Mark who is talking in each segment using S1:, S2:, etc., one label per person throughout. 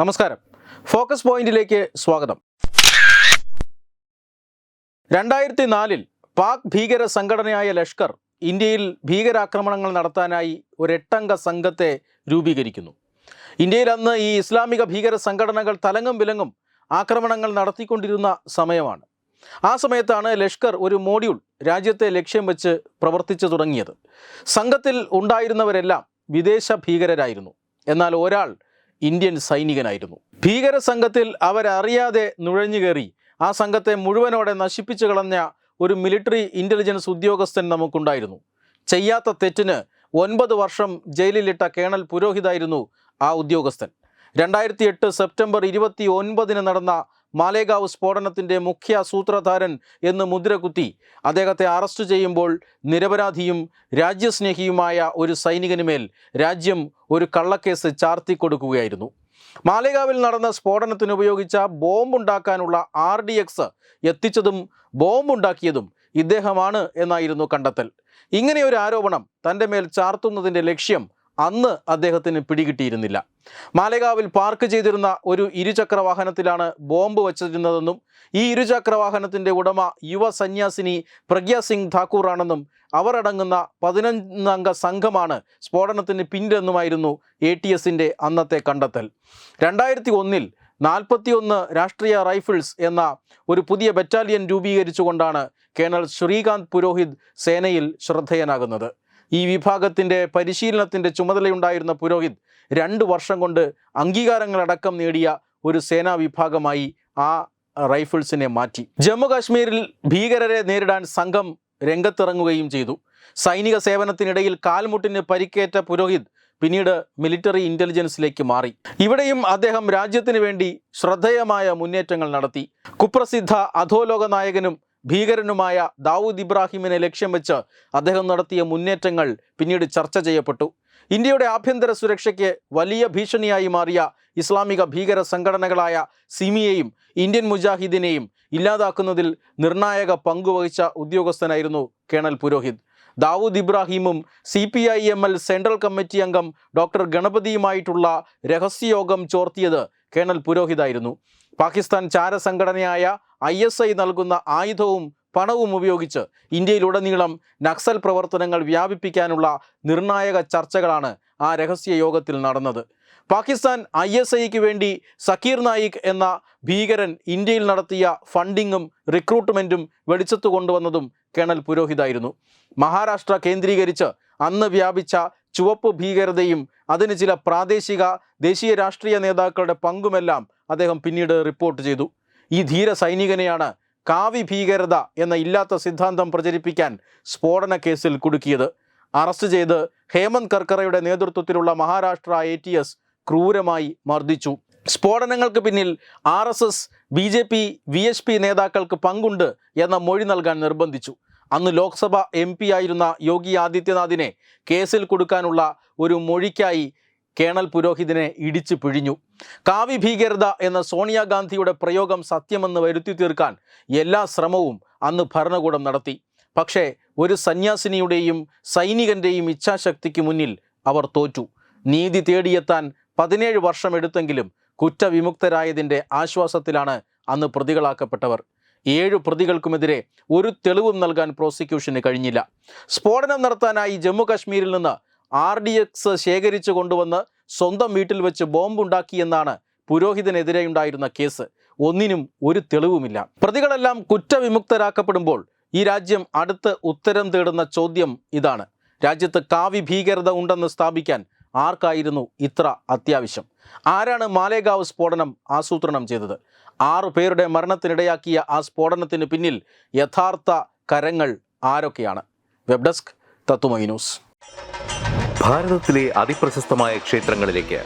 S1: നമസ്കാരം. ഫോക്കസ് പോയിന്റിലേക്ക് സ്വാഗതം. രണ്ടായിരത്തി നാലിൽ പാക് ഭീകര സംഘടനയായ ലഷ്കർ ഇന്ത്യയിൽ ഭീകരാക്രമണങ്ങൾ നടത്താനായി ഒരു എട്ടംഗ സംഘത്തെ രൂപീകരിക്കുന്നു. ഇന്ത്യയിൽ അന്ന് ഈ ഇസ്ലാമിക ഭീകര സംഘടനകൾ തലങ്ങും വിലങ്ങും ആക്രമണങ്ങൾ നടത്തിക്കൊണ്ടിരുന്ന സമയമാണ്. ആ സമയത്താണ് ലഷ്കർ ഒരു മോഡ്യൂൾ രാജ്യത്തെ ലക്ഷ്യം വെച്ച് പ്രവർത്തിച്ചു തുടങ്ങിയത്. സംഘത്തിൽ ഉണ്ടായിരുന്നവരെല്ലാം വിദേശ ഭീകരരായിരുന്നു. എന്നാൽ ഒരാൾ ഇന്ത്യൻ സൈനികനായിരുന്നു. ഭീകര സംഘത്തിൽ അവരറിയാതെ നുഴഞ്ഞുകയറി ആ സംഘത്തെ മുഴുവനോടെ നശിപ്പിച്ചു കളഞ്ഞ ഒരു മിലിറ്ററി ഇന്റലിജൻസ് ഉദ്യോഗസ്ഥൻ നമുക്കുണ്ടായിരുന്നു. ചെയ്യാത്ത തെറ്റിന് ഒൻപത് വർഷം ജയിലിലിട്ട കേണൽ പുരോഹിതായിരുന്നു ആ ഉദ്യോഗസ്ഥൻ. രണ്ടായിരത്തി എട്ട് സെപ്റ്റംബർ ഇരുപത്തി ഒൻപതിന് നടന്ന മാലേഗാവ് സ്ഫോടനത്തിന്റെ മുഖ്യ സൂത്രധാരൻ എന്ന് മുദ്രകുത്തി അദ്ദേഹത്തെ അറസ്റ്റ് ചെയ്യുമ്പോൾ നിരപരാധിയും രാജ്യസ്നേഹിയുമായ ഒരു സൈനികനുമേൽ രാജ്യം ഒരു കള്ളക്കേസ് ചാർത്തി കൊടുക്കുകയായിരുന്നു മാലേഗാവിൽ നടന്ന സ്ഫോടനത്തിന് ഉപയോഗിച്ച ബോംബുണ്ടാക്കാനുള്ള ആർ ഡി എക്സ് എത്തിച്ചതും ബോംബുണ്ടാക്കിയതും ഇദ്ദേഹമാണ് എന്നായിരുന്നു കണ്ടെത്തൽ. ഇങ്ങനെ ഒരു ആരോപണം തന്റെ മേൽ ചാർത്തുന്നതിന്റെ ലക്ഷ്യം അന്ന് അദ്ദേഹത്തിന് പിടികിട്ടിയിരുന്നില്ല. മാലേഗാവിൽ പാർക്ക് ചെയ്തിരുന്ന ഒരു ഇരുചക്ര വാഹനത്തിലാണ് ബോംബ് വച്ചിരുന്നതെന്നും ഈ ഇരുചക്ര വാഹനത്തിന്റെ ഉടമ യുവ സന്യാസിനി പ്രഗ്യ സിംഗ് അവർ അടങ്ങുന്ന പതിനൊന്നംഗ സംഘമാണ് സ്ഫോടനത്തിന് പിന്നിലെന്നുമായിരുന്നു എ ടി എസിന്റെ അന്നത്തെ കണ്ടെത്തൽ. രണ്ടായിരത്തി ഒന്നിൽ നാൽപ്പത്തിയൊന്ന് രാഷ്ട്രീയ റൈഫിൾസ് എന്ന ഒരു പുതിയ ബറ്റാലിയൻ രൂപീകരിച്ചുകൊണ്ടാണ് കേണൽ ശ്രീകാന്ത് പുരോഹിത് സേനയിൽ ശ്രദ്ധേയനാകുന്നത്. ഈ വിഭാഗത്തിന്റെ പരിശീലനത്തിന്റെ ചുമതലയുണ്ടായിരുന്ന പുരോഹിത് രണ്ട് വർഷം കൊണ്ട് അംഗീകാരങ്ങളടക്കം നേടിയ ഒരു സേനാ വിഭാഗമായി ആ റൈഫിൾസിനെ മാറ്റി. ജമ്മു കാശ്മീരിൽ ഭീകരരെ നേരിടാൻ സംഘം രംഗത്തിറങ്ങുകയും ചെയ്തു. സൈനിക സേവനത്തിനിടയിൽ കാൽമുട്ടിന് പരിക്കേറ്റ പുരോഹിത് പിന്നീട് മിലിറ്ററി ഇന്റലിജൻസിലേക്ക് മാറി. ഇവിടെയും അദ്ദേഹം രാജ്യത്തിന് വേണ്ടി ശ്രദ്ധേയമായ മുന്നേറ്റങ്ങൾ നടത്തി. കുപ്രസിദ്ധ അധോലോക നായകനും ഭീകരനുമായ ദാവൂദ് ഇബ്രാഹിമിനെ ലക്ഷ്യം വെച്ച് അദ്ദേഹം നടത്തിയ മുന്നേറ്റങ്ങൾ പിന്നീട് ചർച്ച ചെയ്യപ്പെട്ടു. ഇന്ത്യയുടെ ആഭ്യന്തര സുരക്ഷയ്ക്ക് വലിയ ഭീഷണിയായി മാറിയ ഇസ്ലാമിക ഭീകര സംഘടനകളായ സിമിയെയും ഇന്ത്യൻ മുജാഹിദിനെയും ഇല്ലാതാക്കുന്നതിൽ നിർണായക പങ്കുവഹിച്ച ഉദ്യോഗസ്ഥനായിരുന്നു colonel Purohit. Dawood ഇബ്രാഹിമും C P I M L central committee അംഗം ഡോക്ടർ ഗണപതിയുമായിട്ടുള്ള രഹസ്യയോഗം ചോർത്തിയത് കേണൽ പുരോഹിതായിരുന്നു. പാകിസ്ഥാൻ ചാരസംഘടനയായ ഐ എസ് ഐ നൽകുന്ന ആയുധവും പണവും ഉപയോഗിച്ച് ഇന്ത്യയിലുടനീളം നക്സൽ പ്രവർത്തനങ്ങൾ വ്യാപിപ്പിക്കാനുള്ള നിർണായക ചർച്ചകളാണ് ആ രഹസ്യ യോഗത്തിൽ നടന്നത്. പാകിസ്ഥാൻ ഐ എസ് ഐക്ക് വേണ്ടി സക്കീർ നായിക് എന്ന ഭീകരൻ ഇന്ത്യയിൽ നടത്തിയ ഫണ്ടിങ്ങും റിക്രൂട്ട്മെന്റും വെളിച്ചത്ത് കൊണ്ടുവന്നതും കേണൽ പുരോഹിതായിരുന്നു. മഹാരാഷ്ട്ര കേന്ദ്രീകരിച്ച് അന്ന് വ്യാപിച്ച ചുവപ്പ് ഭീകരതയും അതിന് ചില പ്രാദേശിക ദേശീയ രാഷ്ട്രീയ നേതാക്കളുടെ പങ്കുമെല്ലാം അദ്ദേഹം പിന്നീട് റിപ്പോർട്ട് ചെയ്തു. ഈ ധീര സൈനികനെയാണ് കാവി ഭീകരത എന്ന ഇല്ലാത്ത സിദ്ധാന്തം പ്രചരിപ്പിക്കാൻ സ്ഫോടന കേസിൽ കുടുക്കിയത്. അറസ്റ്റ് ചെയ്ത് ഹേമന്ത് കർക്കറയുടെ നേതൃത്വത്തിലുള്ള മഹാരാഷ്ട്ര എ ടി എസ് ക്രൂരമായി മർദ്ദിച്ചു. സ്ഫോടനങ്ങൾക്ക് പിന്നിൽ R S S B J P V H P നേതാക്കൾക്ക് പങ്കുണ്ട് എന്ന മൊഴി നൽകാൻ നിർബന്ധിച്ചു. അന്ന് ലോക്സഭ എം പി ആയിരുന്ന യോഗി ആദിത്യനാഥിനെ കേസിൽ കൊടുക്കാനുള്ള ഒരു മൊഴിക്കായി കേണൽ പുരോഹിതിനെ ഇടിച്ചു പിഴിഞ്ഞു. കാവി ഭീകരത എന്ന സോണിയാഗാന്ധിയുടെ പ്രയോഗം സത്യമെന്ന് വരുത്തി തീർക്കാൻ എല്ലാ ശ്രമവും അന്ന് ഭരണകൂടം നടത്തി. പക്ഷേ ഒരു സന്യാസിനിയുടെയും സൈനികന്റെയും ഇച്ഛാശക്തിക്ക് മുന്നിൽ അവർ തോറ്റു. നീതി തേടിയെത്താൻ പതിനേഴ് വർഷം എടുത്തെങ്കിലും കുറ്റവിമുക്തരായതിന്റെ ആശ്വാസത്തിലാണ് അന്ന് പ്രതികളാക്കപ്പെട്ടവർ. ഏഴു പ്രതികൾക്കുമെതിരെ ഒരു തെളിവും നൽകാൻ പ്രോസിക്യൂഷന് കഴിഞ്ഞില്ല. സ്ഫോടനം നടത്താനായി ജമ്മു കാശ്മീരിൽ നിന്ന് ആർ ഡി എക്സ് ശേഖരിച്ചു കൊണ്ടുവന്ന് സ്വന്തം വീട്ടിൽ വെച്ച് ബോംബുണ്ടാക്കിയെന്നാണ് പുരോഹിതനെതിരെ ഉണ്ടായിരുന്ന കേസ്. ഒന്നിനും ഒരു തെളിവുമില്ല. പ്രതികളെല്ലാം കുറ്റവിമുക്തരാക്കപ്പെടുമ്പോൾ ഈ രാജ്യം അടുത്ത് ഉത്തരം തേടുന്ന ചോദ്യം ഇതാണ്. രാജ്യത്ത് കാവി ഭീകരത ഉണ്ടെന്ന് സ്ഥാപിക്കാൻ ആർക്കായിരുന്നു ഇത്ര അത്യാവശ്യം? ആരാണ് മാലേഗാവ് സ്ഫോടനം ആസൂത്രണം ചെയ്തത്? ആറു പേരുടെ മരണത്തിനിടയാക്കിയ ആ സ്ഫോടനത്തിന് പിന്നിൽ യഥാർത്ഥ കരങ്ങൾ ആരൊക്കെയാണ്? Web desk Tatwamayi news.
S2: ഭാരതത്തിലെ അതിപ്രശസ്തമായ ക്ഷേത്രങ്ങളിലേക്ക്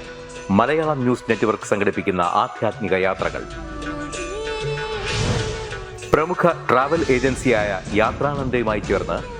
S2: മലയാളം ന്യൂസ് നെറ്റ്വർക്ക് സംഘടിപ്പിക്കുന്ന ആധ്യാത്മിക യാത്രകൾ. പ്രമുഖ ട്രാവൽ ഏജൻസിയായ യാത്രാനന്ദയുമായി ചേർന്ന്